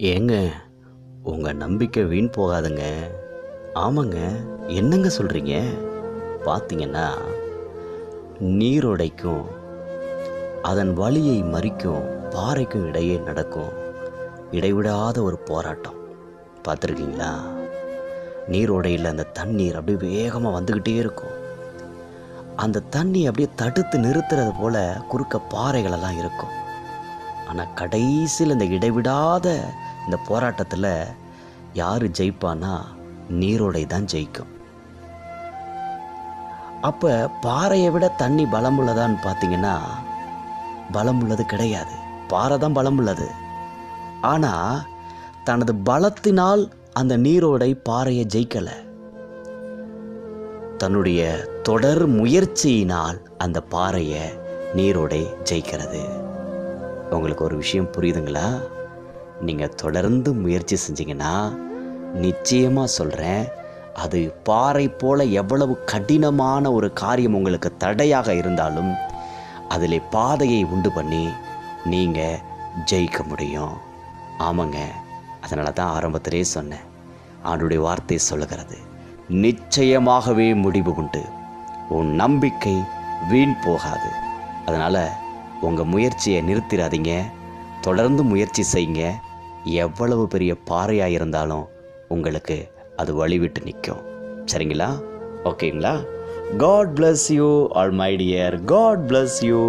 ஏங்க உங்கள் நம்பிக்கை வீண் போகாதுங்க. ஆமாங்க என்னங்க சொல்கிறீங்க பார்த்தீங்கன்னா நீரோடைக்கும் அதன் வழியை மறிக்கும் பாறைக்கும் இடையே நடக்கும் இடைவிடாத ஒரு போராட்டம். பார்த்துருக்கீங்களா நீரோடையில் அந்த தண்ணீர் அப்படியே வேகமாக வந்துக்கிட்டே இருக்கும். அந்த தண்ணி அப்படியே தடுத்து நிறுத்துறது போல குறுக்க பாறைகளெல்லாம் இருக்கும். ஆனால் கடைசியில் இந்த இடைவிடாத இந்த போராட்டத்தில் யார் ஜெயிப்பானா நீரோடை தான் ஜெயிக்கும். அப்போ பாறையை விட தண்ணி பலமுள்ளதான்னு பார்த்தீங்கன்னா பலமுள்ளது கிடையாது. பாறை தான் பலமுள்ளது ஆனால் தனது பலத்தினால் அந்த நீரோடை பாறையை ஜெயிக்கலை. தன்னுடைய தொடர் முயற்சியினால் அந்த பாறையை நீரோடை ஜெயிக்கிறது. உங்களுக்கு ஒரு விஷயம் புரியுதுங்களா? நீங்கள் தொடர்ந்து முயற்சி செஞ்சீங்கன்னா நிச்சயமாக சொல்கிறேன் அது பாறை போல எவ்வளவு கடினமான ஒரு காரியம் உங்களுக்கு தடையாக இருந்தாலும் அதில் பாதையை உண்டு பண்ணி நீங்கள் ஜெயிக்க முடியும். ஆமாங்க அதனால தான் ஆரம்பத்திலே சொன்னேன். ஆண்டுடைய வார்த்தை சொல்லுகிறது நிச்சயமாகவே முடிவு உண்டு. உன் நம்பிக்கை வீண் போகாது. அதனால் உங்கள் முயற்சியை நிறுத்திடாதீங்க. தொடர்ந்து முயற்சி செய்யுங்க. எவ்வளவு பெரிய பாறையாக இருந்தாலும் உங்களுக்கு அது வழிவிட்டு நிற்கும். சரிங்களா? ஓகேங்களா? God bless you all my dear God bless you